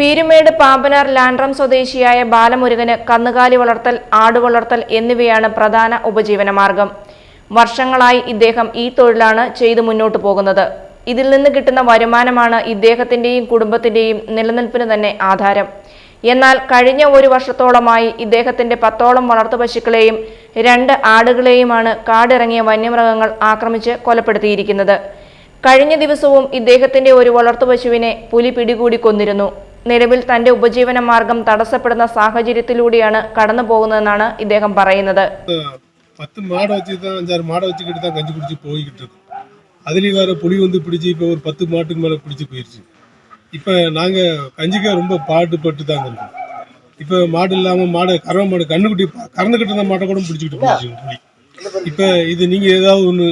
പീരുമേട് പാമ്പനാർ ലാൻഡ്രം സ്വദേശിയായ ബാലമുരുകന് കന്നുകാലി വളർത്തൽ ആടുവളർത്തൽ എന്നിവയാണ് പ്രധാന ഉപജീവനമാർഗം. വർഷങ്ങളായി ഇദ്ദേഹം ഈ തൊഴിലാണ് ചെയ്തു മുന്നോട്ടു പോകുന്നത്. ഇതിൽ നിന്ന് കിട്ടുന്ന വരുമാനമാണ് ഇദ്ദേഹത്തിന്റെയും കുടുംബത്തിന്റെയും നിലനിൽപ്പിന് തന്നെ ആധാരം. എന്നാൽ കഴിഞ്ഞ ഒരു വർഷത്തോളമായി ഇദ്ദേഹത്തിന്റെ പത്തോളം വളർത്തു പശുക്കളെയും രണ്ട് ആടുകളെയുമാണ് കാടിറങ്ങിയ വന്യമൃഗങ്ങൾ ആക്രമിച്ച് കൊലപ്പെടുത്തിയിരിക്കുന്നത്. കഴിഞ്ഞ ദിവസവും ഇദ്ദേഹത്തിന്റെ ഒരു വളർത്തു പശുവിനെ പുലി പിടികൂടി കൊന്നിരുന്നു. നിലവിൽ തന്റെ ഉപജീവന മാർഗം തടസ്സപ്പെടുന്ന സാഹചര്യത്തിലൂടെയാണ് കടന്നു പോകുന്നതെന്നാണ് ഇദ്ദേഹം പറയുന്നത് பத்து மாடை வச்சு தான் அஞ்சாறு மாடை வச்சுக்கிட்டு தான் கஞ்சி குடிச்சு போய்கிட்டு இருக்கு அதுலேயும் வேற புளி வந்து பிடிச்சி இப்போ ஒரு பத்து மாட்டுக்கு மேலே பிடிச்சி போயிடுச்சு இப்போ நாங்கள் கஞ்சிக்க ரொம்ப பாடுபட்டு தாங்க இருக்கோம் இப்போ மாடு இல்லாமல் மாடு கறவை மாடு கண்ணுக்குட்டி ப- கறந்துக்கிட்டு இருந்த மாட்டை கூட பிடிச்சிக்கிட்டு போயிடுச்சு புளி இப்போ இது நீங்கள் ஏதாவது ஒன்று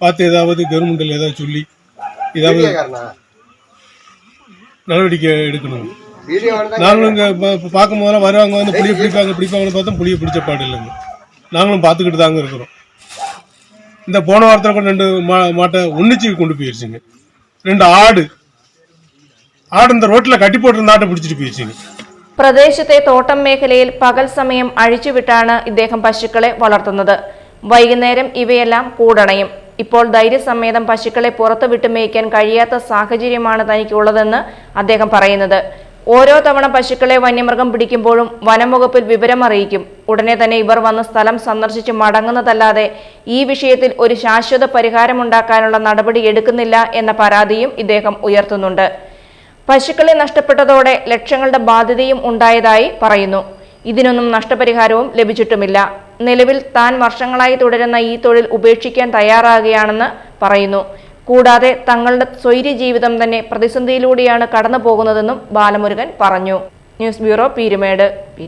பார்த்து ஏதாவது கவர்மெண்டில் ஏதாவது சொல்லி ஏதாவது நடவடிக்கை எடுக்கணும் நாங்களும் இங்கே பார்க்கும் போதெல்லாம் வருவாங்க வந்து புளியை பிடிப்பாங்க பிடிப்பாங்கன்னு பார்த்தா புளியை பிடிச்ச பாடு இல்லைங்க நாங்களும் பார்த்துக்கிட்டு தாங்க இருக்கிறோம் இந்த போன வாரத்தில் கூட ரெண்டு மா மாட்டை ஒன்றிச்சு கொண்டு போயிருச்சுங்க ரெண்டு ஆடு ஆடு இந்த ரோட்டில் கட்டி போட்டிருந்த ஆட்டை பிடிச்சிட்டு போயிருச்சுங்க പ്രദേശത്തെ തോട്ടം മേഖലയിൽ പകൽ സമയം അഴിച്ചുവിട്ടാണ് ഇദ്ദേഹം പശുക്കളെ വളർത്തുന്നത് വൈകുന്നേരം ഇവയെല്ലാം കൂടണയും ഇപ്പോൾ ധൈര്യസമേതം പശുക്കളെ പുറത്തു വിട്ട് മേയ്ക്കാൻ കഴിയാത്ത സാഹചര്യമാണ് തനിക്കുള്ളതെന്ന് അദ്ദേഹം പറയുന്നത്. ഓരോ തവണ പശുക്കളെ വന്യമൃഗം പിടിക്കുമ്പോഴും വനംവകുപ്പിൽ വിവരം അറിയിക്കും ഉടനെ തന്നെ ഇവർ വന്ന് സ്ഥലം സന്ദർശിച്ച് മടങ്ങുന്നതല്ലാതെ ഈ വിഷയത്തിൽ ഒരു ശാശ്വത പരിഹാരമുണ്ടാക്കാനുള്ള നടപടി എടുക്കുന്നില്ല എന്ന പരാതിയും ഇദ്ദേഹം ഉയർത്തുന്നുണ്ട്. പശുക്കളെ നഷ്ടപ്പെട്ടതോടെ ലക്ഷങ്ങളുടെ ബാധ്യതയും ഉണ്ടായതായി പറയുന്നു. ഇതിനൊന്നും നഷ്ടപരിഹാരവും ലഭിച്ചിട്ടുമില്ല. നിലവിൽ താൻ വർഷങ്ങളായി തുടരുന്ന ഈ തൊഴിൽ ഉപേക്ഷിക്കാൻ തയ്യാറാകുകയാണെന്ന് പറയുന്നു. കൂടാതെ തങ്ങളുടെ സ്വൈര്യ ജീവിതം തന്നെ പ്രതിസന്ധിയിലൂടെയാണ് കടന്നു പോകുന്നതെന്നും ബാലമുരുകൻ പറഞ്ഞു. News bureau Peermade. പീരു